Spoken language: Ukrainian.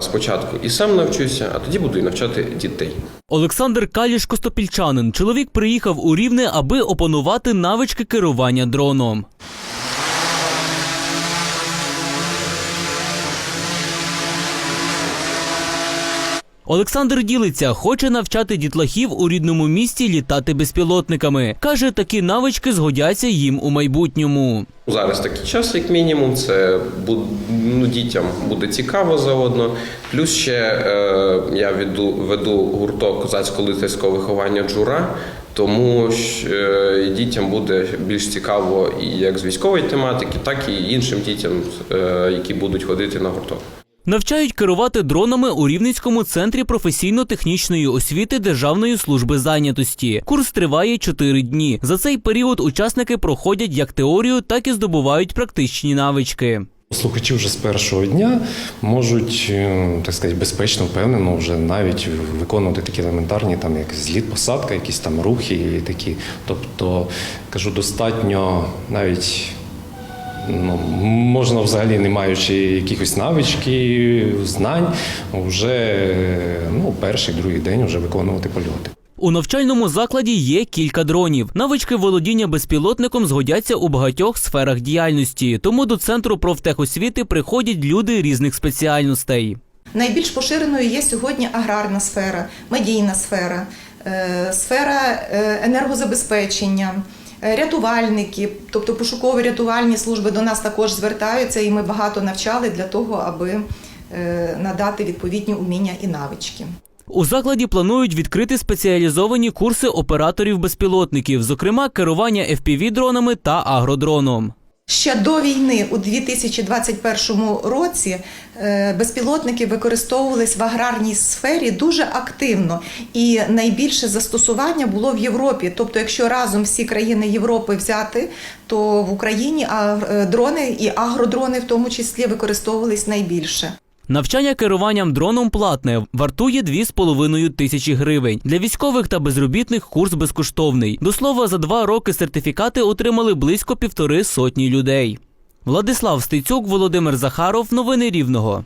Спочатку і сам навчуся, а тоді буду і навчати дітей. Олександр Каліш Костопільчанин. Чоловік приїхав у Рівне, аби опанувати навички керування дроном. Олександр ділиться, хоче навчати дітлахів у рідному місті літати безпілотниками. Каже, такі навички згодяться їм у майбутньому. Зараз такий час, як мінімум, це ну, дітям буде цікаво заодно. Плюс ще е, я веду, веду гурток козацько-лицарського виховання джура, тому ж, е, дітям буде більш цікаво і як з військової тематики, так і іншим дітям, е, які будуть ходити на гурток. Навчають керувати дронами у Рівненському центрі професійно-технічної освіти Державної служби зайнятості. Курс триває 4 дні. За цей період учасники проходять як теорію, так і здобувають практичні навички. Слухачі вже з першого дня можуть е, так сказати, безпечно, впевнено вже навіть виконувати такі елементарні, там як зліт, посадка, якісь там рухи і такі. Тобто, кажу, достатньо навіть. Ну, можна взагалі не маючи якихось навички, знань, вже ну, перший, другий день вже виконувати польоти. У навчальному закладі є кілька дронів. Навички володіння безпілотником згодяться у багатьох сферах діяльності. Тому до центру профтехосвіти приходять люди різних спеціальностей. Найбільш поширеною є сьогодні аграрна сфера, медійна сфера, е, сфера е, енергозабезпечення, рятувальники, тобто пошуково-рятувальні служби до нас також звертаються, і ми багато навчали для того, аби е, надати відповідні уміння і навички. У закладі планують відкрити спеціалізовані курси операторів безпілотників, зокрема керування FPV-дронами та агродроном. Ще до війни, у 2021 році, е, безпілотники використовувались в аграрній сфері дуже активно, і найбільше застосування було в Європі. Тобто, якщо разом всі країни Європи взяти, то в Україні е, дрони і агродрони в тому числі використовувались найбільше. Навчання керуванням дроном платне, вартує 2,5 тисячі гривень. Для військових та безробітних курс безкоштовний. До слова, за два роки сертифікати отримали близько півтори сотні людей. Владислав Стецюк, Володимир Захаров. Новини Рівного.